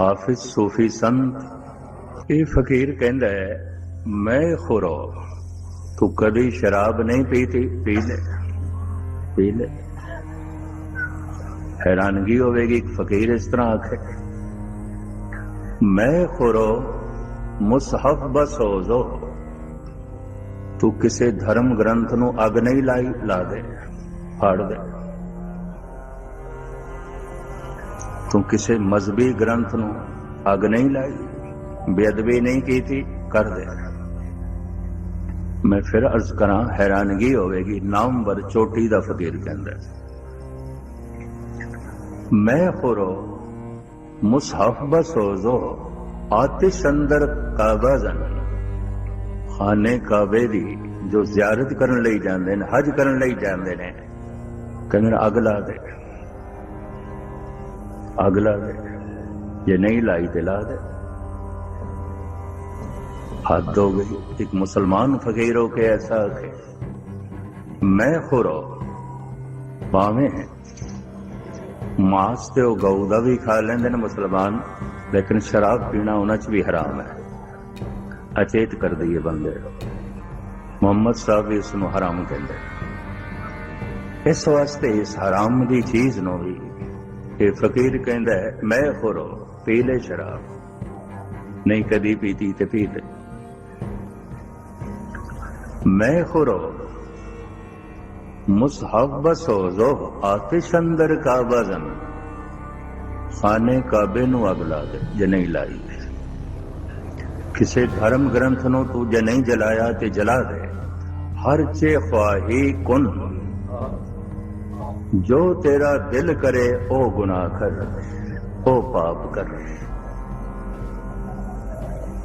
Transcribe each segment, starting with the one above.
ਹਾਫਿਜ਼ ਸੂਫੀ ਸੰਤ, ਇਹ ਫਕੀਰ ਕਹਿੰਦਾ ਹੈ, ਮੈਂ ਖੁਰੋ ਤੂੰ ਕਦੀ ਸ਼ਰਾਬ ਨਹੀਂ ਪੀਤੀ? ਪੀ ਲੈ ਪੀ ਲੈ ਹੈਰਾਨਗੀ ਹੋਵੇਗੀ, ਇੱਕ ਫਕੀਰ ਇਸ ਤਰ੍ਹਾਂ ਆਖੇ। ਮੈਂ ਖੁਰੋ ਮੁਸਹਫ ਬਸੋਜ਼ੋ ਤੂੰ ਕਿਸੇ ਧਰਮ ਗ੍ਰੰਥ ਨੂੰ ਅਗ ਨਹੀਂ ਲਾਈ, ਲਾ ਦੇ, ਫੜ ਦੇ। ਤੂੰ ਕਿਸੇ ਮਜ਼ਬੀ ਗ੍ਰੰਥ ਨੂੰ ਅਗ ਨਹੀਂ ਲਾਈ, ਬੇਅਦਬੀ ਨਹੀਂ ਕੀਤੀ, ਕਰ ਦੇ। ਮੈਂ ਫਿਰ ਅਰਜ਼ ਕਰਾਂ, ਹੈਰਾਨਗੀ ਹੋਵੇਗੀ, ਨਾਮਵਰ ਚੋਟੀ ਦਾ ਫਕੀਰ ਕਹਿੰਦਾ ਮੈਂ ਖੁਰੋ, ਮੁਸਹਫ ਬਸੋਜ਼ੋ ਆਤਿਸ਼ ਅੰਦਰ ਕਾਬਾਜ਼ਨ ਖਾਨੇ ਕਾਬੇ ਦੀ, ਜੋ ਜ਼ਿਆਰਤ ਕਰਨ ਲਈ ਜਾਂਦੇ ਨੇ, ਹਜ ਕਰਨ ਲਈ ਜਾਂਦੇ ਨੇ, ਕਹਿੰਦੇ ਨੇ, ਅੱਗ ਲਾ ਦੇ। ਅੱਗ ਲਾ ਦੇ। ਜੇ ਨਹੀਂ ਲਾਈ ਤੇ ਲਾ ਦੇ। ਹੱਦ ਹੋ ਗਈ। ਇੱਕ ਮੁਸਲਮਾਨ ਫਕੀਰ ਹੋ ਕੇ ਐਸਾ ਕਿ ਮੈਂ ਖੁਰੋ ਭਾਵੇਂ ਮਾਸ ਤੇ ਉਹ ਗਊ ਦਾ ਵੀ ਖਾ ਲੈਂਦੇ ਨੇ ਮੁਸਲਮਾਨ, ਲੇਕਿਨ ਸ਼ਰਾਬ ਪੀਣਾ ਉਹਨਾਂ 'ਚ ਵੀ ਹਰਾਮ ਹੈ। ਅਚੇਤ ਕਰ ਦਈਏ ਬੰਦੇ ਨੂੰ। ਮੁਹੰਮਦ ਸਾਹਿਬ ਵੀ ਇਸ ਨੂੰ ਹਰਾਮ ਕਹਿੰਦੇ ਇਸ ਵਾਸਤੇ ਇਸ ਹਰਾਮ ਦੀ ਚੀਜ਼ ਨੂੰ ਵੀ ਇਹ ਫਕੀਰ ਕਹਿੰਦਾ ਮੈਂ ਖੁਰੋ, ਪੀ ਲੈ ਸ਼ਰਾਬ। ਨਹੀਂ ਕਦੀ ਪੀਤੀ ਤੇ ਪੀ ਲੈ। ਮੈਂ ਖੁਰੋ ਮੁਸਹਬ ਬਸੋਜ਼ੋ ਆਤਿਸ਼ ਅੰਦਰ ਕਾਬਾ ਜ਼ਨ। ਖਾਨੇ ਕਾਬੇ ਨੂੰ ਅਗ ਲਾ ਦੇ, ਜੇ ਨਹੀਂ ਲਾਈ ਕਿਸੇ ਧਰਮ ਗ੍ਰੰਥ ਨੂੰ ਤੂੰ ਜੇ ਨਹੀਂ ਜਲਾਇਆ ਤੇ ਜਲਾ ਦੇ। ਹਰ ਚੇ ਖਵਾਹੀ ਕੁਨ ਜੋ ਤੇਰਾ ਦਿਲ ਕਰੇ, ਉਹ ਗੁਨਾਹ ਕਰ ਉਹ ਪਾਪ ਕਰ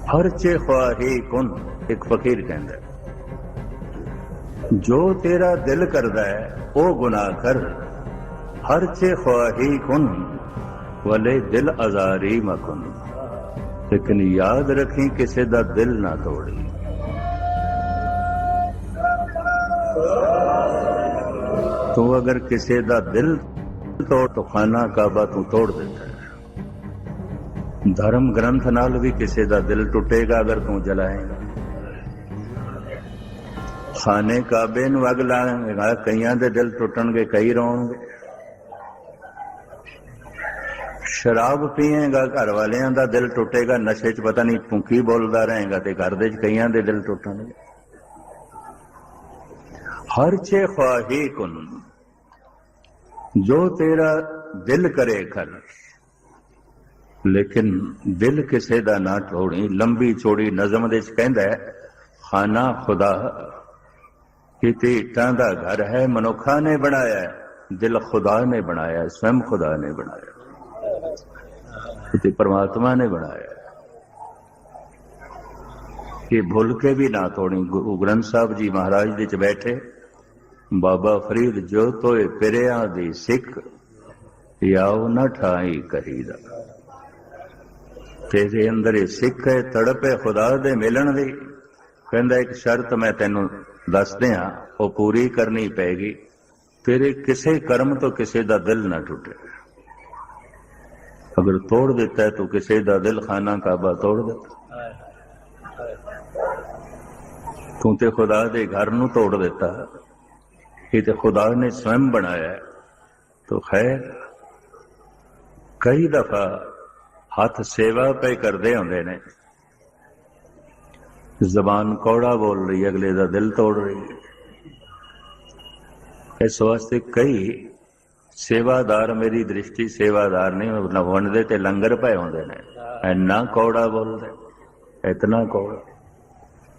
ਹਰ ਚੇ ਖਵਾਹੀ ਕੁਨ ਇੱਕ ਫਕੀਰ ਕਹਿੰਦਾ ਜੋ ਤੇਰਾ ਦਿਲ ਕਰਦਾ ਹੈ, ਉਹ ਗੁਨਾਹ ਕਰ। ਹਰ ਚੇ ਖਵਾਹੀ ਕੁਨ, ਵਲੇ ਦਿਲ ਅਜ਼ਾਰੀ ਮਕੁਨ ਲੇਕਿਨ ਯਾਦ ਰੱਖੀ ਕਿਸੇ ਦਾ ਦਿਲ ਨਾ ਤੋੜੀ। ਤੂੰ ਅਗਰ ਕਿਸੇ ਦਾ ਦਿਲ ਤੋੜ तो ਖਾਨਾ ਕਾਬਾ ਤੂੰ ਤੋੜ ਦਿੰਦਾ ਹੈ ਧਰਮ ਗ੍ਰੰਥ ਨਾਲ ਵੀ ਕਿਸੇ ਦਾ ਦਿਲ ਟੁੱਟੇਗਾ ਅਗਰ ਤੂੰ ਜਲਾਏਗਾ ਖਾਨੇ ਕਾਬੇ ਨੂੰ ਅਗ ਲਾਏਗਾ ਕਈਆਂ ਦੇ ਦਿਲ ਟੁੱਟਣਗੇ ਕਈ ਰੋਣਗੇ ਸ਼ਰਾਬ ਪੀਏਗਾ ਘਰ ਵਾਲਿਆਂ ਦਾ ਦਿਲ ਟੁੱਟੇਗਾ ਨਸ਼ੇ 'ਚ ਪਤਾ ਨਹੀਂ ਤੂੰ ਕੀ ਬੋਲਦਾ ਰਹੇਗਾ ਤੇ ਘਰ ਦੇ 'ਚ ਕਈਆਂ ਦੇ ਦਿਲ ਟੁੱਟਣਗੇ ਹਰ ਚੇ ਖਵਾਹੀ ਕੁਨ ਜੋ ਤੇਰਾ ਦਿਲ ਕਰੇ ਕਰ ਲੇਕਿਨ ਦਿਲ ਕਿਸੇ ਦਾ ਨਾ ਤੋੜੀ ਲੰਬੀ ਚੋੜੀ ਨਜ਼ਮ ਦੇ 'ਚ ਕਹਿੰਦਾ ਖਾਨਾ ਖੁਦਾ, ਕਿਤੇ ਇੱਟਾਂ ਦਾ ਘਰ ਹੈ, ਮਨੁੱਖਾਂ ਨੇ ਬਣਾਇਆ ਦਿਲ ਖੁਦਾ ਨੇ ਬਣਾਇਆ ਸਵੈਮ ਖੁਦਾ ਨੇ ਬਣਾਇਆ ਹੈ। ਕਿਤੇ ਪਰਮਾਤਮਾ ਨੇ ਬਣਾਇਆ ਕਿ ਭੁੱਲ ਕੇ ਵੀ ਨਾ ਤੋੜੀ। ਗੁਰੂ ਗ੍ਰੰਥ ਸਾਹਿਬ ਜੀ ਮਹਾਰਾਜ ਦੇ ਚ ਬੈਠੇ। ਬਾਬਾ ਫਰੀਦ ਜੋ ਤੋਏ ਪਿਰਿਆਂ ਦੀ ਸਿੱਖ, ਯਾਉ ਨਾ ਠਾਈ ਕਹੀਦਾ ਤੇਰੇ ਅੰਦਰ ਇਹ ਸਿੱਖ ਹੈ, ਤੜਪ ਖੁਦਾ ਦੇ ਮਿਲਣ ਦੀ। ਕਹਿੰਦਾ, ਇੱਕ ਸ਼ਰਤ ਮੈਂ ਤੈਨੂੰ ਦੱਸਦੇ ਹਾਂ ਉਹ ਪੂਰੀ ਕਰਨੀ ਪੈਗੀ। ਤੇਰੇ ਕਿਸੇ ਕਰਮ ਤੋਂ ਕਿਸੇ ਦਾ ਦਿਲ ਨਾ ਟੁੱਟੇ। ਅਗਰ ਤੋੜ ਦਿੱਤਾ ਤੂੰ ਕਿਸੇ ਦਾ ਦਿਲ ਖਾਨਾ ਕਾਬਾ ਤੋੜ ਦਿੱਤਾ। ਤੂੰ ਤੇ ਖੁਦਾ ਦੇ ਘਰ ਨੂੰ ਤੋੜ ਦਿੱਤਾ। ਇਹ ਤੇ ਖੁਦਾ ਨੇ ਸਵੈਮ ਬਣਾਇਆ ਹੈ ਤੋ ਖੈਰ ਕਈ ਦਫਾ ਹੱਥ ਸੇਵਾ ਪੇ ਕਰਦੇ ਹੁੰਦੇ ਨੇ ਜ਼ਬਾਨ ਕੌੜਾ ਬੋਲ ਰਹੀ ਹੈ, ਅਗਲੇ ਦਾ ਦਿਲ ਤੋੜ ਰਹੀ ਹੈ ਇਸ ਵਾਸਤੇ ਕਈ ਸੇਵਾਦਾਰ ਮੇਰੀ ਦ੍ਰਿਸ਼ਟੀ ਸੇਵਾਦਾਰ ਨਹੀਂ ਵੰਡਦੇ ਤੇ ਲੰਗਰ ਪਏ ਹੁੰਦੇ ਨੇ ਇੰਨਾ ਕੌੜਾ ਬੋਲਦੇ ਇਤਨਾ ਕੌੜਾ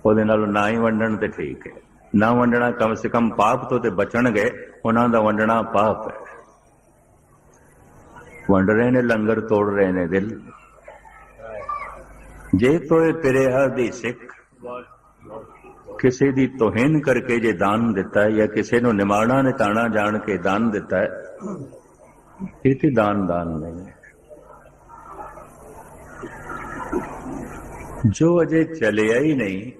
ਉਹਦੇ ਨਾਲ ਨਾ ਹੀ ਵੰਡਣ ਤੇ ਠੀਕ ਹੈ ਨਾ ਵੰਡਣਾ ਕਮ ਸੇ ਕਮ ਪਾਪ ਤੋਂ ਤੇ ਬਚਣਗੇ ਉਹਨਾਂ ਦਾ ਵੰਡਣਾ ਪਾਪ ਹੈ। ਵੰਡ ਰਹੇ ਨੇ, ਲੰਗਰ ਤੋੜ ਰਹੇ ਨੇ ਦਿਲ। ਜੇ ਤੋਏ ਪਿਰਿਆ ਦੀ ਸਿੱਖ, ਕਿਸੇ ਦੀ ਤੋਹੀਨ ਕਰਕੇ ਜੇ ਦਾਨ ਦਿੱਤਾ ਹੈ, ਜਾਂ ਕਿਸੇ ਨੂੰ ਨਿਮਾਣਾ ਨਿਤਾਣਾ ਜਾਣ ਕੇ ਦਾਨ ਦਿੱਤਾ ਹੈ, ਇਹ ਤੇ ਦਾਨ ਦਾਨ ਨਹੀਂ ਹੈ। ਜੋ ਅਜੇ ਚਲਿਆ ਹੀ ਨਹੀਂ,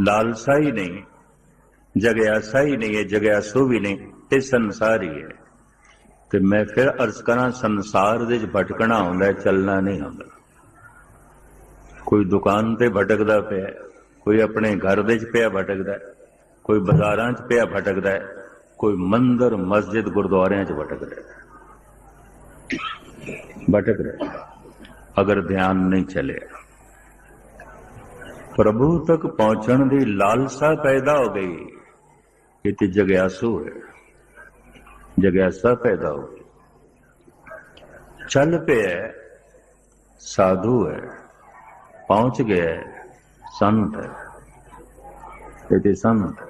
ਲਾਲਸਾ ਹੀ ਨਹੀਂ ਜਗਿਆਸਾ ਹੀ ਨਹੀਂ ਹੈ ਜਗਿਆਸੂ ਵੀ ਨਹੀਂ ਤੇ ਸੰਸਾਰ ਹੀ ਹੈ। ਤੇ ਮੈਂ ਫਿਰ ਅਰਜ਼ ਕਰਾਂ, ਸੰਸਾਰ ਦੇ ਵਿੱਚ ਭਟਕਣਾ ਹੁੰਦਾ ਚੱਲਣਾ ਨਹੀਂ ਹੁੰਦਾ ਕੋਈ ਦੁਕਾਨ ਤੇ ਭਟਕਦਾ ਪਿਆ ਕੋਈ ਆਪਣੇ ਘਰ ਦੇ ਵਿੱਚ ਪਿਆ ਭਟਕਦਾ ਕੋਈ ਬਾਜ਼ਾਰਾਂ 'ਚ ਪਿਆ ਭਟਕਦਾ ਕੋਈ ਮੰਦਰ, ਮਸਜਿਦ, ਗੁਰਦੁਆਰਿਆਂ 'ਚ ਭਟਕਦਾ ਭਟਕ ਰਿਹਾ ਅਗਰ ਧਿਆਨ ਨਹੀਂ ਚੱਲਿਆ, ਪ੍ਰਭੂ ਤੱਕ ਪਹੁੰਚਣ ਦੀ ਲਾਲਸਾ ਪੈਦਾ ਹੋ ਗਈ। ਇਹ ਤੇ ਜਗਿਆਸੂ ਹੈ। ਜਗਿਆਸਾ ਪੈਦਾ ਹੋ ਚੱਲ ਪਿਆ ਸਾਧੂ ਹੈ, ਪਹੁੰਚ ਗਿਆ ਸੰਤ ਹੈ। ਇਹ ਤੇ ਸੰਤ ਹੈ।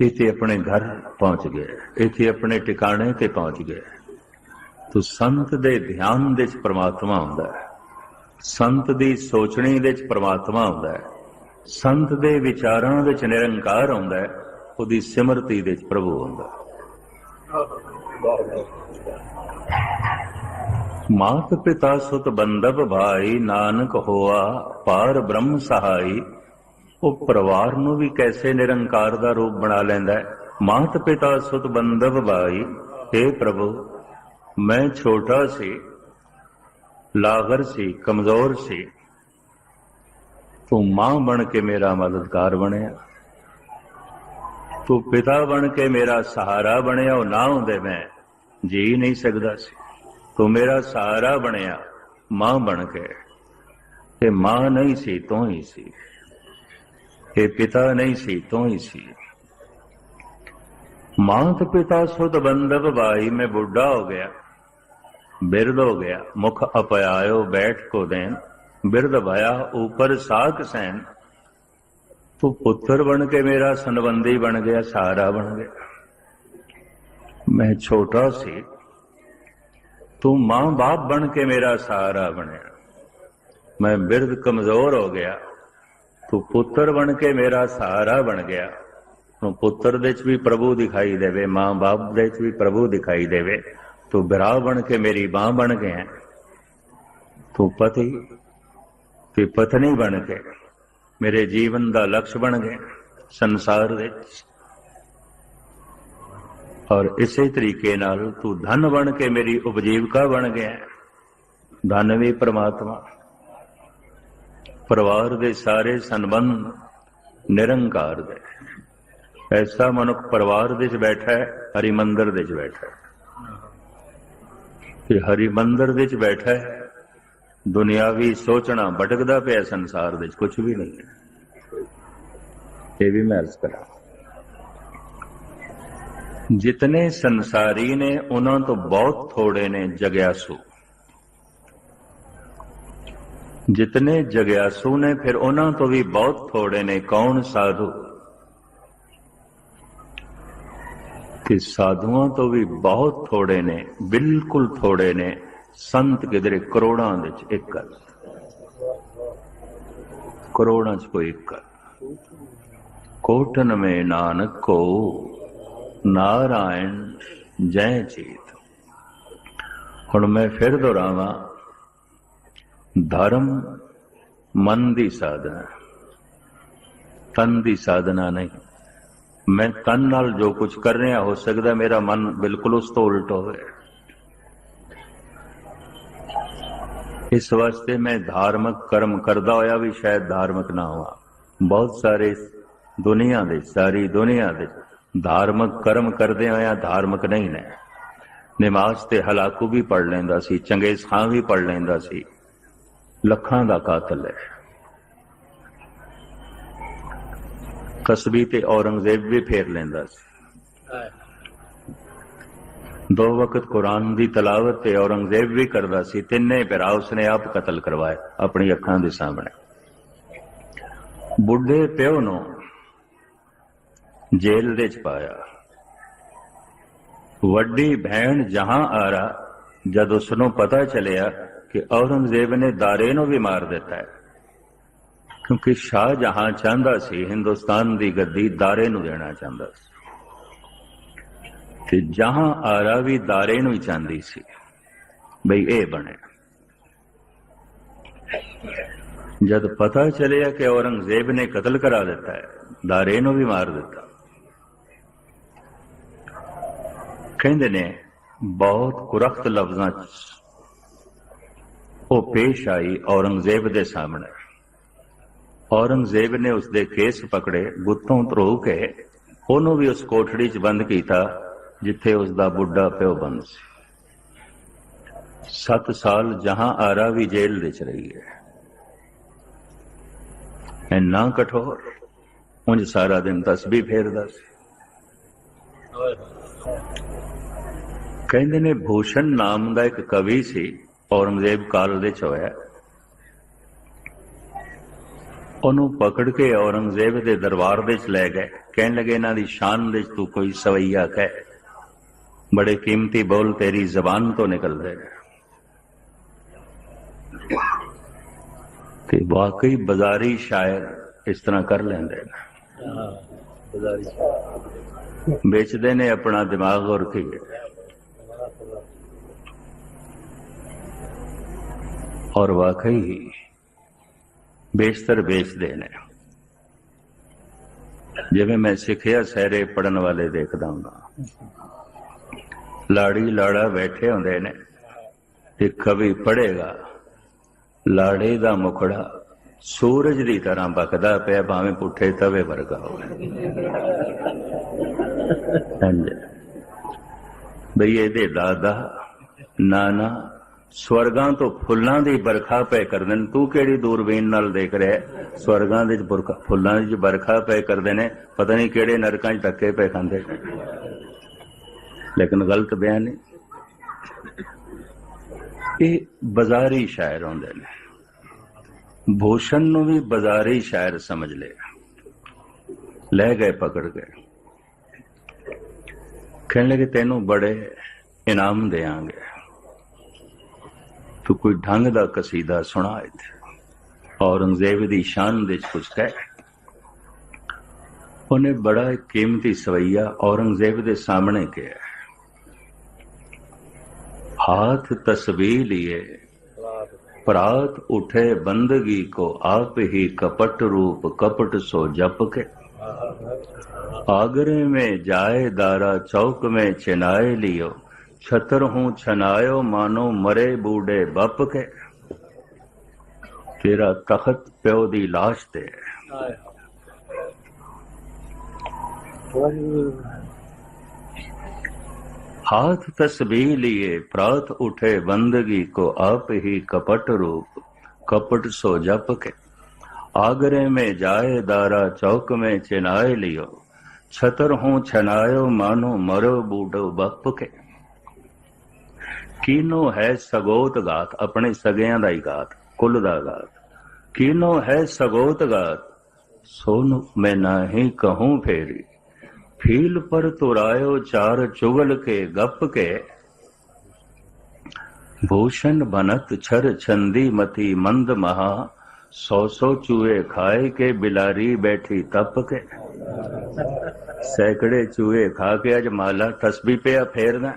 ਇੱਥੇ ਆਪਣੇ ਘਰ ਪਹੁੰਚ ਗਏ ਇੱਥੇ ਆਪਣੇ ਟਿਕਾਣੇ ਤੇ ਪਹੁੰਚ ਗਏ ਤੋ ਸੰਤ ਦੇ ਧਿਆਨ ਦੇ ਵਿੱਚ ਪ੍ਰਮਾਤਮਾ ਹੁੰਦਾ ਹੈ। ਸੰਤ ਦੀ ਸੋਚਣੀ ਦੇ ਵਿੱਚ ਪ੍ਰਮਾਤਮਾ ਹੁੰਦਾ ਹੈ। ਸੰਤ ਦੇ ਵਿਚਾਰਾਂ ਵਿੱਚ ਨਿਰੰਕਾਰ ਆਉਂਦਾ ਹੈ, ਉਹਦੀ ਸਿਮਰਤੀ ਦੇ ਵਿੱਚ ਪ੍ਰਭੂ ਆਉਂਦਾ ਮਾਤ ਪਿਤਾ ਸੁਤ ਬੰਦਵ ਭਾਈ, ਨਾਨਕ ਹੋਆ ਪਾਰ ਬ੍ਰਹਮ ਸਹਾਈ। ਉਹ ਪਰਿਵਾਰ ਨੂੰ ਵੀ ਕੈਸੇ ਨਿਰੰਕਾਰ ਦਾ ਰੂਪ ਬਣਾ ਲੈਂਦਾ ਹੈ? ਮਾਤ ਪਿਤਾ ਸੁਤ ਬੰਦਵ ਭਾਈ हे ਪ੍ਰਭੂ, ਮੈਂ ਛੋਟਾ ਸੀ, ਲਾਗਰ ਸੀ, ਕਮਜ਼ੋਰ ਸੀ। ਤੂੰ ਮਾਂ ਬਣ ਕੇ ਮੇਰਾ ਮਦਦਗਾਰ ਬਣਿਆ। ਤੂੰ ਪਿਤਾ ਬਣ ਕੇ ਮੇਰਾ ਸਹਾਰਾ ਬਣਿਆ, ਉਹ ਨਾ ਹੁੰਦੇ ਮੈਂ ਜੀ ਨਹੀਂ ਸਕਦਾ ਸੀ। ਤੂੰ ਮੇਰਾ ਸਹਾਰਾ ਬਣਿਆ, ਮਾਂ ਬਣ ਕੇ। ਤੇ ਮਾਂ ਨਹੀਂ ਸੀ, ਤੂੰ ਹੀ ਸੀ। ਇਹ ਪਿਤਾ ਨਹੀਂ ਸੀ, ਤੂੰ ਹੀ ਸੀ। ਮਾਂ ਤੇ ਪਿਤਾ ਸੁਧ ਬੰਦਬ ਭਾਈ ਮੈਂ ਬੁੱਢਾ ਹੋ ਗਿਆ, ਬਿਰਧ ਹੋ ਗਿਆ, ਮੁਖ ਅਪਿਆਇਓ ਬੈਠ ਕੋ ਦੇਨ ਬਿਰਧ ਵਾਇਆ, ਉਪਰ ਸਾਖ ਸੈਨ। ਤੂੰ ਪੁੱਤਰ ਬਣ ਕੇ ਮੇਰਾ, ਸੰਬੰਧੀ ਬਣ ਗਿਆ ਸਹਾਰਾ ਬਣ ਗਿਆ। ਮੈਂ ਛੋਟਾ ਸੀ। ਤੂੰ ਮਾਂ ਬਾਪ ਬਣ ਕੇ ਮੇਰਾ ਸਹਾਰਾ ਬਣਿਆ। ਮੈਂ ਬਿਰਧ ਕਮਜ਼ੋਰ ਹੋ ਗਿਆ। ਤੂੰ ਪੁੱਤਰ ਬਣ ਕੇ ਮੇਰਾ ਸਹਾਰਾ ਬਣ ਗਿਆ। ਤੂੰ ਪੁੱਤਰ ਦੇ ਚ ਵੀ ਪ੍ਰਭੂ ਦਿਖਾਈ ਦੇਵੇ, ਮਾਂ ਬਾਪ ਦੇ ਚ ਵੀ ਪ੍ਰਭੂ ਦਿਖਾਈ ਦੇਵੇ। ਤੂੰ ਬਿਰਾ ਬਣ ਕੇ ਮੇਰੀ ਬਾਹ ਬਣ ਗਿਆ। ਤੂੰ ਪਤੀ। ਤੇ ਪਤਨੀ ਬਣ ਕੇ ਮੇਰੇ ਜੀਵਨ ਦਾ ਲਕਸ਼ ਬਣ ਗਿਆ ਸੰਸਾਰ ਵਿੱਚ। ਔਰ ਇਸੇ ਤਰੀਕੇ ਨਾਲ ਤੂੰ ਧਨ ਬਣ ਕੇ ਮੇਰੀ ਉਪਜੀਵਕਾ ਬਣ ਗਿਆ। ਧਨ ਵੀ ਪ੍ਰਮਾਤਮਾ। ਪਰਿਵਾਰ ਦੇ ਸਾਰੇ ਸੰਬੰਧ ਨਿਰੰਕਾਰ ਦੇ। ਐਸਾ ਮਨੁੱਖ ਪਰਿਵਾਰ ਦੇ ਵਿੱਚ ਬੈਠਾ ਹੈ ਹਰੀ ਮੰਦਰ ਦੇ ਵਿੱਚ ਬੈਠਾ ਹੈ। ਤੇ ਹਰੀ ਮੰਦਰ ਦੇ ਵਿੱਚ ਬੈਠਾ ਹੈ ਦੁਨਿਆਵੀ ਸੋਚਣਾ ਭਟਕਦਾ ਪਿਆ ਸੰਸਾਰ ਵਿੱਚ ਕੁਝ ਵੀ ਨਹੀਂ। ਹੈ ਇਹ ਵੀ ਮੈਂ ਅਰਜ਼ ਕਰਾਂ। ਜਿਤਨੇ ਸੰਸਾਰੀ ਨੇ, ਉਹਨਾਂ ਤੋਂ ਬਹੁਤ ਥੋੜੇ ਨੇ ਜਗਿਆਸੂ। ਜਿਤਨੇ ਜਗਿਆਸੂ ਨੇ, ਫਿਰ ਉਹਨਾਂ ਤੋਂ ਵੀ ਬਹੁਤ ਥੋੜੇ ਨੇ। ਕੌਣ ਸਾਧੂ? ਕਿ ਸਾਧੂਆਂ ਤੋਂ ਵੀ ਬਹੁਤ ਥੋੜੇ ਨੇ, ਬਿਲਕੁਲ ਥੋੜੇ ਨੇ। ਸੰਤ ਕਿਧਰੇ ਕਰੋੜਾਂ ਦੇ ਚ ਇੱਕ ਹੈ। ਕਰੋੜਾਂ ਚ ਕੋਈ ਇੱਕ ਹੈ। ਕੋਟਨ ਮੇ ਨਾਨਕ ਕੋ ਨਾਰਾਇਣ ਜੈ ਚੀਤ ਹੁਣ ਮੈਂ ਫਿਰ ਦੁਹਰਾਵਾਂ, ਧਰਮ ਮਨ ਦੀ ਸਾਧਨਾ ਤਨ ਦੀ ਸਾਧਨਾ ਨਹੀਂ ਮੈਂ ਤਨ ਨਾਲ ਜੋ ਕੁਝ ਕਰ ਰਿਹਾ, ਹੋ ਸਕਦਾ ਮੇਰਾ ਮਨ ਬਿਲਕੁਲ ਉਸ ਤੋਂ ਉਲਟ ਹੋਵੇ ਇਸ ਵਾਸਤੇ ਮੈਂ ਧਾਰਮਿਕ ਕਰਮ ਕਰਦਾ ਹੋਇਆ ਵੀ ਸ਼ਾਇਦ ਧਾਰਮਿਕ ਨਾ ਹੋਵਾਂ। ਬਹੁਤ ਸਾਰੇ ਦੁਨੀਆ ਦੇ, ਸਾਰੀ ਦੁਨੀਆ ਦੇ ਧਾਰਮਿਕ ਕਰਮ ਕਰਦੇ ਹੋਇਆ ਧਾਰਮਿਕ ਨਹੀਂ ਨੇ। ਨਮਾਜ਼ ਤੇ ਹਲਾਕੂ ਵੀ ਪੜ ਲੈਂਦਾ ਸੀ, ਚੰਗੇਜ਼ ਖਾਂ ਵੀ ਪੜ ਲੈਂਦਾ ਸੀ। ਲੱਖਾਂ ਦਾ ਕਾਤਲ ਹੈ। ਕਸਬੀ ਤੇ ਔਰੰਗਜ਼ੇਬ ਵੀ ਫੇਰ ਲੈਂਦਾ ਸੀ। ਦੋ ਵਕਤ ਕੁਰਾਨ ਦੀ ਤਲਾਵਤ ਤੇ ਔਰੰਗਜ਼ੇਬ ਵੀ ਕਰਦਾ ਸੀ, ਤਿੰਨੇ ਭਰਾ ਉਸਨੇ ਆਪ ਕਤਲ ਕਰਵਾਏ ਆਪਣੀ ਅੱਖਾਂ ਦੇ ਸਾਹਮਣੇ। ਬੁੱਢੇ ਪਿਓ ਨੂੰ ਜੇਲ੍ਹ ਦੇ ਚ ਪਾਇਆ। ਵੱਡੀ ਭੈਣ ਜਹਾਂ ਆਰਾ, ਜਦ ਉਸ ਨੂੰ ਪਤਾ ਚੱਲਿਆ ਕਿ ਔਰੰਗਜ਼ੇਬ ਨੇ ਦਾਰੇ ਨੂੰ ਵੀ ਮਾਰ ਦਿੱਤਾ ਹੈ, ਕਿਉਂਕਿ ਸ਼ਾਹ ਜਹਾਂ ਚਾਹੁੰਦਾ ਸੀ ਹਿੰਦੁਸਤਾਨ ਦੀ ਗੱਦੀ ਦਾਰੇ ਨੂੰ ਦੇਣਾ ਚਾਹੁੰਦਾ ਸੀ। ਤੇ ਜਹਾਂ ਆਰਾ ਵੀ ਦਾਰੇ ਨੂੰ ਹੀ ਚਾਹੁੰਦੀ ਸੀ। ਬਈ ਇਹ ਬਣੇ। ਜਦ ਪਤਾ ਚੱਲਿਆ ਕਿ ਔਰੰਗਜ਼ੇਬ ਨੇ ਕਤਲ ਕਰਾ ਦਿੱਤਾ ਹੈ, ਦਾਰੇ ਨੂੰ ਵੀ ਮਾਰ ਦਿੱਤਾ। ਕਹਿੰਦੇ ਨੇ, ਬਹੁਤ ਕੁਰਖਤ ਲਫ਼ਜ਼ਾਂ 'ਚ ਉਹ ਪੇਸ਼ ਆਈ ਔਰੰਗਜ਼ੇਬ ਦੇ ਸਾਹਮਣੇ। ਔਰੰਗਜ਼ੇਬ ਨੇ ਉਸ ਦੇ ਕੇਸ ਪਕੜੇ, ਗੁੱਤੋਂ ਧਰੋ ਕੇ ਉਹਨੂੰ ਵੀ ਉਸ ਕੋਠੜੀ 'ਚ ਬੰਦ ਕੀਤਾ। ਜਿੱਥੇ ਉਸ ਦਾ ਬੁੱਢਾ ਪਿਓ ਬੰਦ ਸੀ। 7 ਸਾਲ ਜਹਾਂ ਆਰਾ ਵੀ ਜੇਲ੍ਹ ਵਿੱਚ ਰਹੀ ਹੈ। ਇੰਨਾ ਕਠੋਰ ਉਂਝ ਸਾਰਾ ਦਿਨ ਤਸਬੀਹ ਫੇਰਦਾ ਸੀ। ਕਹਿੰਦੇ ਨੇ ਭੂਸ਼ਣ ਨਾਮ ਦਾ ਇੱਕ ਕਵੀ ਸੀ, ਔਰੰਗਜ਼ੇਬ ਕਾਲ ਦੇ ਚ ਹੋਇਆ। ਉਹਨੂੰ ਪਕੜ ਕੇ ਔਰੰਗਜ਼ੇਬ ਦੇ ਦਰਬਾਰ ਦੇ ਚ ਲੈ ਗਏ। ਕਹਿਣ ਲੱਗੇ, ਇਹਨਾਂ ਦੀ ਸ਼ਾਨ ਦੇ ਤੂੰ ਕੋਈ ਸਵਈਆ ਕਹਿ ਬੜੇ ਕੀਮਤੀ ਬੋਲ ਤੇਰੀ ਜ਼ਬਾਨ ਤੋਂ ਨਿਕਲਦੇ ਨੇ ਤੇ ਵਾਕਈ ਬਾਜ਼ਾਰੀ ਸ਼ਾਇਰ ਇਸ ਤਰ੍ਹਾਂ ਕਰ ਲੈਂਦੇ ਨੇ ਵੇਚਦੇ ਨੇ ਆਪਣਾ ਦਿਮਾਗ ਔਰ ਕੀ ਔਰ ਵਾਕਈ ਹੀ ਬੇਸ਼ਤਰ ਵੇਚਦੇ ਨੇ ਜਿਵੇਂ ਮੈਂ ਸਿੱਖਿਆ ਸਹਿਰੇ ਪੜਨ ਵਾਲੇ ਦੇਖਦਾ ਹੁੰਦਾ ਲਾੜੀ ਲਾੜਾ ਬੈਠੇ ਹੁੰਦੇ ਨੇ ਤੇ ਕਵੀ ਪੜੇਗਾ ਲਾੜੇ ਦਾ ਮੁਖੜਾ ਸੂਰਜ ਦੀ ਤਰ੍ਹਾਂ ਬਕਦਾ ਪਿਆ, ਭਾਵੇਂ ਪੁੱਠੇ ਤਵੇ ਵਰਗਾ ਹੋਵੇ। ਬਈ ਇਹਦੇ ਦਾਦਾ, ਨਾਨਾ ਸਵਰਗਾਂ ਤੋਂ ਫੁੱਲਾਂ ਦੀ ਵਰਖਾ ਪੈ ਕਰਦੇ ਨੇ। ਤੂੰ ਕਿਹੜੀ ਦੂਰਬੀਨ ਨਾਲ ਦੇਖ ਰਿਹਾ? ਸਵਰਗਾਂ ਦੇ ਵਿੱਚ ਫੁੱਲਾਂ ਦੀ ਵਰਖਾ ਪੈ ਕਰਦੇ ਨੇ। ਪਤਾ ਨਹੀਂ ਕਿਹੜੇ ਨਰਕਾਂ 'ਚ ਧੱਕੇ ਪੈ ਖਾਂਦੇ। ਲੇਕਿਨ ਗਲਤ ਬਿਆਨ ਨਹੀਂ ਇਹ ਬਾਜ਼ਾਰੀ ਸ਼ਾਇਰ ਹੁੰਦੇ ਨੇ। ਭੂਸ਼ਣ ਨੂੰ ਵੀ ਬਾਜ਼ਾਰੀ ਸ਼ਾਇਰ ਸਮਝ ਲਿਆ। ਲੈ ਗਏ, ਪਕੜ ਗਏ। ਕਹਿਣ ਲੱਗੇ, ਤੈਨੂੰ ਬੜੇ ਇਨਾਮ ਦੇਾਂਗੇ ਤੂੰ ਕੋਈ ਢੰਗ ਦਾ ਕਸੀਦਾ ਸੁਣਾ ਇੱਥੇ। ਔਰੰਗਜ਼ੇਬ ਦੀ ਸ਼ਾਨ ਦੇ ਵਿੱਚ ਕੁਝ ਕਹਿ। ਉਹਨੇ ਬੜਾ ਇੱਕ ਕੀਮਤੀ ਸਵਈਆ ਔਰੰਗਜ਼ੇਬ ਦੇ ਸਾਹਮਣੇ ਕਿਹਾ। हाथ तस्वीर लिए प्रात उठे बंदगी को आप ही कपट रूप कपट सो जप के आगरे में जाए दारा चौक में चिनाए लियो छतर हूं छनायो मानो मरे बूढ़े बप के तेरा तखत प्यो दी लाश ते हाथ तस्बीह लिए प्रात उठे बंदगी को आप ही कपट रूप कपट सो जप के आगरे में जाए दारा चौक में चिनाए लियो छतर हूं छनायो मानो मरो बूढ़ो बप के ਕੀਨੋ ਹੈ ਸਗੋਤ ਗਾਤ ਆਪਣੇ ਸਗਿਆਂ ਦਾ ਹੀ ਗਾਤ ਕੁੱਲ ਦਾ ਗਾਤ ਕੀਨੋ ਹੈ ਸਗੋਤ ਗਾਤ ਸੋਨ ਮੈਂ ਨਾਹੀ ਕਹੂੰ ਫੇਰੀ फील पर तुरायो चार चुगल के गप के भूषण बनत छर छंदी मती मंद महा सौ सौ चूहे खाए के बिलारी बैठी तप के सैकड़े चूहे खा के अज माला तस्बी ਪਿਆ ਫੇਰਦਾ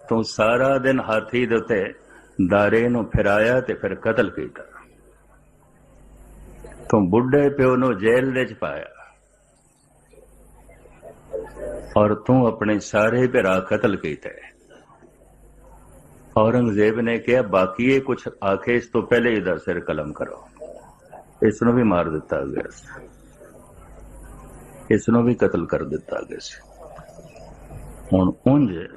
ਤੂੰ ਸਾਰਾ ਦਿਨ ਹਾਥੀ ਦੇ ਉੱਤੇ ਦਾਰੇ ਨੂੰ ਫਿਰਾਇਆ ਤੇ ਫਿਰ ਕਤਲ ਕੀਤਾ ਤੂੰ ਬੁੱਢੇ ਪਿਓ ਨੂੰ ਜੇਲ੍ਹ ਦੇ ਚ ਪਾਇਆ ਔਰ ਤੂੰ ਆਪਣੇ ਸਾਰੇ ਭਰਾ ਕਤਲ ਕੀਤੇ ਔਰੰਗਜ਼ੇਬ ਨੇ ਕਿਹਾ, ਬਾਕੀ ਇਹ ਕੁਝ ਆਖੇ, ਇਸ ਤੋਂ ਪਹਿਲੇ ਇਹਦਾ ਸਿਰ ਕਲਮ ਕਰੋ। ਇਸ ਨੂੰ ਵੀ ਮਾਰ ਦਿੱਤਾ ਗਿਆ ਸੀ। ਇਸ ਨੂੰ ਵੀ ਕਤਲ ਕਰ ਦਿੱਤਾ ਗਿਆ ਸੀ। ਹੁਣ ਉਂਝ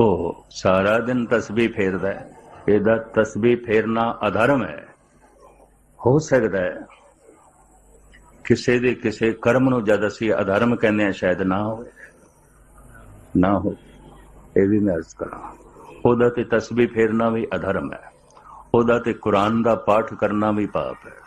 ਉਹ ਸਾਰਾ ਦਿਨ ਤਸਬੀਹ ਫੇਰਦਾ ਹੈ। ਇਹਦਾ ਤਸਬੀਹ ਫੇਰਨਾ ਅਧਰਮ ਹੈ। ਹੋ ਸਕਦਾ ਹੈ ਕਿਸੇ ਦੇ ਕਿਸੇ ਕਰਮ ਨੂੰ ਜਦ ਅਸੀਂ ਅਧਰਮ ਕਹਿੰਦੇ ਆ ਸ਼ਾਇਦ ਨਾ ਹੋਵੇ। ਨਾ ਹੋ ਇਹ ਵੀ ਮੈਂ ਅਰਜ਼ ਕਰਾਂ। ਉਹਦਾ ਤੇ ਤਸਬੀਹ ਫੇਰਨਾ ਵੀ ਅਧਰਮ ਹੈ। ਉਹਦਾ ਤੇ ਕੁਰਾਨ ਦਾ ਪਾਠ ਕਰਨਾ ਵੀ ਪਾਪ ਹੈ।